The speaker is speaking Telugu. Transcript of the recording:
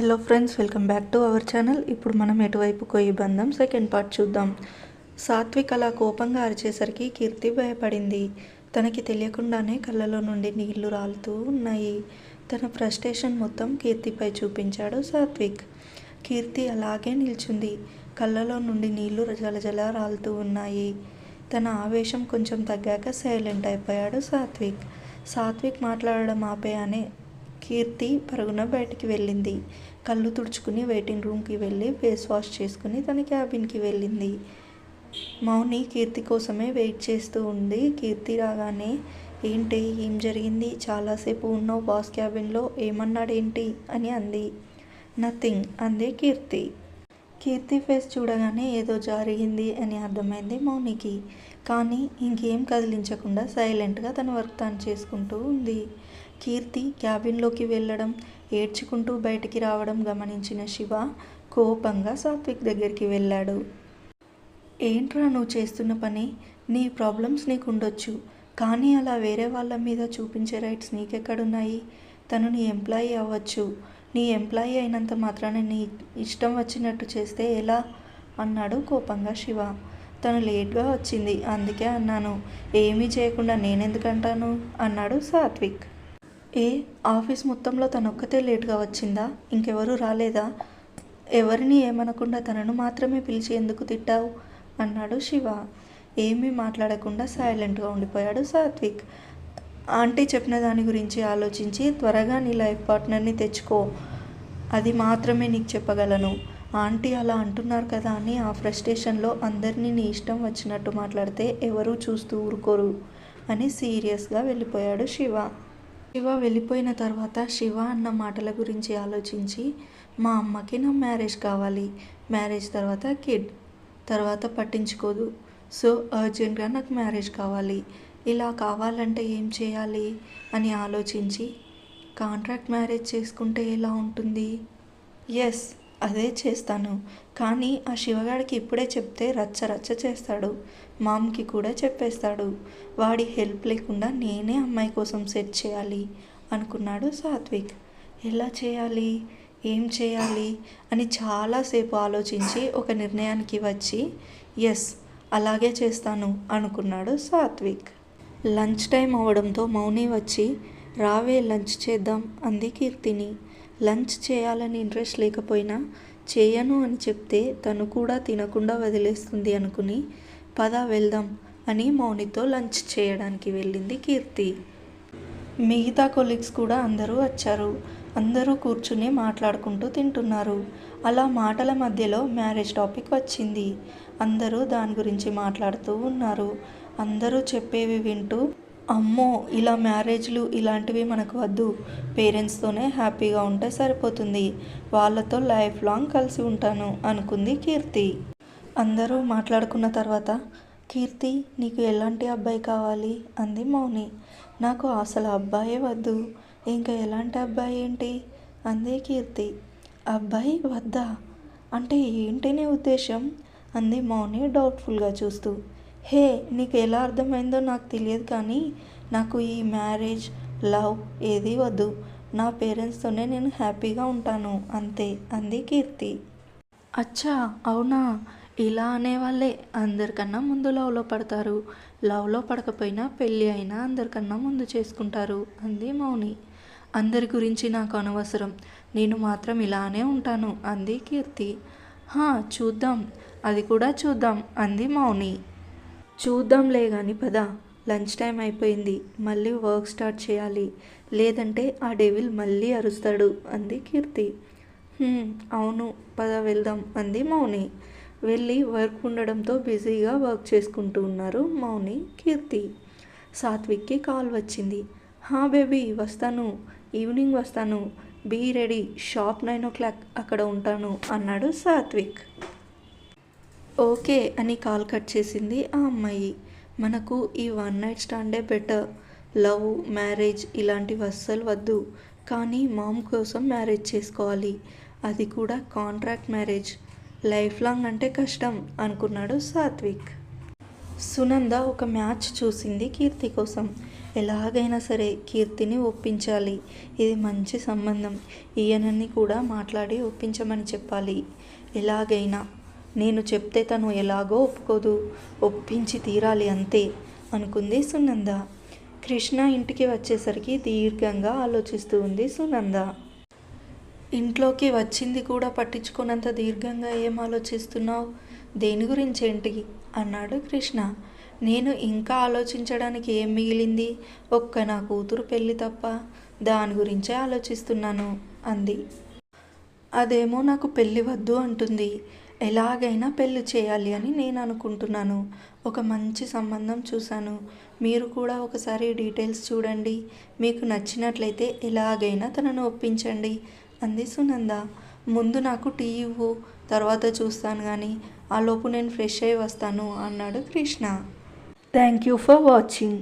Hello friends welcome back to our channel. ఇప్పుడు మనం ఎటువైపు కొయ్యి బంధం సెకండ్ పార్ట్ చూద్దాం. సాత్విక్ అలా కోపంగా అరిచేసరికి కీర్తి భయపడింది. తనకి తెలియకుండానే కళ్ళలో నుండి నీళ్ళు రాలుతూ ఉన్నాయి. తన ఫ్రస్ట్రేషన్ మొత్తం కీర్తిపై చూపించాడు సాత్విక్. కీర్తి అలాగే నిల్చుంది. కళ్ళలో నుండి నీళ్ళు జలజల రాలుతూ ఉన్నాయి. తన ఆవేశం కొంచెం తగ్గాక సైలెంట్ అయిపోయాడు సాత్విక్. సాత్విక్ మాట్లాడడం ఆపేయనే కీర్తి పరుగున బయటికి వెళ్ళింది. కళ్ళు తుడుచుకుని వెయిటింగ్ రూమ్కి వెళ్ళి ఫేస్ వాష్ చేసుకుని తన క్యాబిన్కి వెళ్ళింది. మౌని కీర్తి కోసమే వెయిట్ చేస్తూ ఉంది. కీర్తి రాగానే ఏంటి? ఏం జరిగింది? చాలాసేపు ఉన్నావు బాస్ క్యాబిన్లో. ఏమన్నాడేంటి? అని అంది. నథింగ్ అంది కీర్తి. కీర్తి ఫేస్ చూడగానే ఏదో జరిగింది అని అర్థమైంది మౌనికి. కానీ ఇంకేం కదిలించకుండా సైలెంట్గా తన వర్క్ తాను చేసుకుంటూ ఉంది. కీర్తి క్యాబిన్లోకి వెళ్ళడం ఏడ్చుకుంటూ బయటికి రావడం గమనించిన శివ కోపంగా సాత్విక్ దగ్గరికి వెళ్ళాడు. ఏంట్రా నువ్వు చేస్తున్న పని? నీ ప్రాబ్లమ్స్ నీకు ఉండొచ్చు కానీ అలా వేరే వాళ్ళ మీద చూపించే రైట్స్ నీకెక్కడున్నాయి? తను నీ ఎంప్లాయీ అవ్వచ్చు. నీ ఎంప్లాయీ అయినంత మాత్రాన నీ ఇష్టం వచ్చినట్టు చేస్తే ఎలా? అన్నాడు కోపంగా శివ. తను లేట్గా వచ్చింది అందుకే అన్నాను. ఏమీ చేయకుండా నేనెందుకంటాను? అన్నాడు సాత్విక్. ఏ? ఆఫీస్ మొత్తంలో తనొక్కతే ఒక్కతే లేట్గా వచ్చిందా? ఇంకెవరూ రాలేదా? ఎవరిని ఏమనకుండా తనను మాత్రమే పిలిచి ఎందుకు తిట్టావు? అన్నాడు శివ. ఏమీ మాట్లాడకుండా సైలెంట్గా ఉండిపోయాడు సాత్విక్. ఆంటీ చెప్పిన దాని గురించి ఆలోచించి త్వరగా నీ లైఫ్ పార్ట్నర్ని తెచ్చుకో. అది మాత్రమే నీకు చెప్పగలను. ఆంటీ అలా అంటున్నారు కదా అని ఆ ఫ్రస్ట్రేషన్లో అందరినీ నీ ఇష్టం వచ్చినట్టు మాట్లాడితే ఎవరూ చూస్తూ ఊరుకోరు అని సీరియస్గా వెళ్ళిపోయాడు శివ. శివ వెళ్ళిపోయిన తర్వాత శివ అన్న మాటల గురించి ఆలోచించి మా అమ్మకి నా మ్యారేజ్ కావాలి. మ్యారేజ్ తర్వాత కిడ్. తర్వాత పట్టించుకోదు. సో అర్జెంట్గా నాకు మ్యారేజ్ కావాలి. ఇలా కావాలంటే ఏం చేయాలి? అని ఆలోచించి కాంట్రాక్ట్ మ్యారేజ్ చేసుకుంటే ఎలా ఉంటుంది? ఎస్ అదే చేస్తాను. కానీ ఆ శివగాడికి ఇప్పుడే చెప్తే రచ్చ రచ్చ చేస్తాడు. మామ్కి కూడా చెప్పేస్తాడు. వాడి హెల్ప్ లేకుండా నేనే అమ్మాయి కోసం సెట్ చేయాలి అనుకున్నాడు సాత్విక్. ఎలా చేయాలి? ఏం చేయాలి? అని చాలాసేపు ఆలోచించి ఒక నిర్ణయానికి వచ్చి ఎస్ అలాగే చేస్తాను అనుకున్నాడు సాత్విక్. లంచ్ టైం అవడంతో మౌని వచ్చి రావే లంచ్ చేద్దాం అంది కీర్తిని. లంచ్ చేయాలని ఇంట్రెస్ట్ లేకపోయినా చేయను అని చెప్తే తను కూడా తినకుండా వదిలేస్తుంది అనుకుని పద వెళ్దాం అని మౌనితో లంచ్ చేయడానికి వెళ్ళింది కీర్తి. మిగతా కొలీగ్స్ కూడా అందరూ వచ్చారు. అందరూ కూర్చుని మాట్లాడుకుంటూ తింటున్నారు. అలా మాటల మధ్యలో మ్యారేజ్ టాపిక్ వచ్చింది. అందరూ దాని గురించి మాట్లాడుతూ ఉన్నారు. అందరూ చెప్పేవి వింటూ అమ్మో ఇలా మ్యారేజ్లు ఇలాంటివి మనకు వద్దు. పేరెంట్స్తోనే హ్యాపీగా ఉంటే సరిపోతుంది. వాళ్ళతో లైఫ్ లాంగ్ కలిసి ఉంటాను అనుకుంది కీర్తి. అందరూ మాట్లాడుకున్న తర్వాత కీర్తి నీకు ఎలాంటి అబ్బాయి కావాలి? అంది మౌని. నాకు అసలు అబ్బాయే వద్దు. ఇంకా ఎలాంటి అబ్బాయి ఏంటి? అంది కీర్తి. అబ్బాయి వద్దా? అంటే ఏంటి నీ ఉద్దేశం అంది మౌని డౌట్ఫుల్గా చూస్తూ. హే నీకు ఎలా అర్థమైందో నాకు తెలియదు కానీ నాకు ఈ మ్యారేజ్ లవ్ ఏది వద్దు. నా పేరెంట్స్తోనే నేను హ్యాపీగా ఉంటాను. అంతే. అంది కీర్తి. అచ్చా అవునా? ఇలా అనేవాళ్ళే. అందరికన్నా ముందు లవ్లో పడతారు. లవ్లో పడకపోయినా పెళ్ళి అయినా అందరికన్నా ముందు చేసుకుంటారు. అంది మౌని. అందరి గురించి నాకు అనవసరం. నేను మాత్రం ఇలానే ఉంటాను. అంది కీర్తి. హా చూద్దాం. అది కూడా చూద్దాం. అంది మౌని. చూద్దాంలే కానీ పద. లంచ్ టైం అయిపోయింది. మళ్ళీ వర్క్ స్టార్ట్ చేయాలి. లేదంటే ఆ డెవిల్ మళ్ళీ అరుస్తాడు అంది కీర్తి. అవును. పద వెళ్దాం అంది మౌని. వెళ్ళి వర్క్ ఉండడంతో బిజీగా వర్క్ చేసుకుంటూ ఉన్నారు మౌని కీర్తి. సాత్విక్కి కాల్ వచ్చింది. హా బేబీ వస్తాను. ఈవినింగ్ వస్తాను. Be ready. Shop nine o'clock అక్కడ ఉంటాను అన్నాడు సాత్విక్. ఓకే అని కాల్ కట్ చేసింది ఆ అమ్మాయి. మనకు ఈ వన్ నైట్ స్టాండే బెటర్. లవ్ మ్యారేజ్ ఇలాంటివి అస్సలు వద్దు. కానీ మామ్ కోసం మ్యారేజ్ చేసుకోవాలి. అది కూడా కాంట్రాక్ట్ మ్యారేజ్. లైఫ్ లాంగ్ అంటే కష్టం అనుకున్నాడు సాత్విక్. సునంద ఒక మ్యాచ్ చూసింది కీర్తి కోసం. ఎలాగైనా సరే కీర్తిని ఒప్పించాలి. ఇది మంచి సంబంధం. ఈయనని కూడా మాట్లాడి ఒప్పించమని చెప్పాలి. ఎలాగైనా నేను చెప్తే తను ఎలాగో ఒప్పుకోదు. ఒప్పించి తీరాలి అంతే అనుకుంది సునంద. కృష్ణ ఇంటికి వచ్చేసరికి దీర్ఘంగా ఆలోచిస్తూ ఉంది సునంద. ఇంట్లోకి వచ్చింది కూడా పట్టించుకున్నంత దీర్ఘంగా ఏం ఆలోచిస్తున్నావు? దేని గురించి ఏంటి? అన్నాడు కృష్ణ. నేను ఇంకా ఆలోచించడానికి ఏం మిగిలింది? ఒక్క నా కూతురు పెళ్ళి తప్ప దాని గురించే ఆలోచిస్తున్నాను అంది. అదేమో నాకు పెళ్ళి వద్దు అంటుంది. ఎలాగైనా పెళ్ళి చేయాలి అని నేను అనుకుంటున్నాను. ఒక మంచి సంబంధం చూశాను. మీరు కూడా ఒకసారి డీటెయిల్స్ చూడండి. మీకు నచ్చినట్లయితే ఎలాగైనా తనను ఒప్పించండి. అంది సునంద. ముందు నాకు టీ ఇవ్వు తర్వాత చూస్తాను కానీ ఆ లోపు నేను ఫ్రెష్ అయ్యి వస్తాను అన్నాడు Krishna. Thank you for watching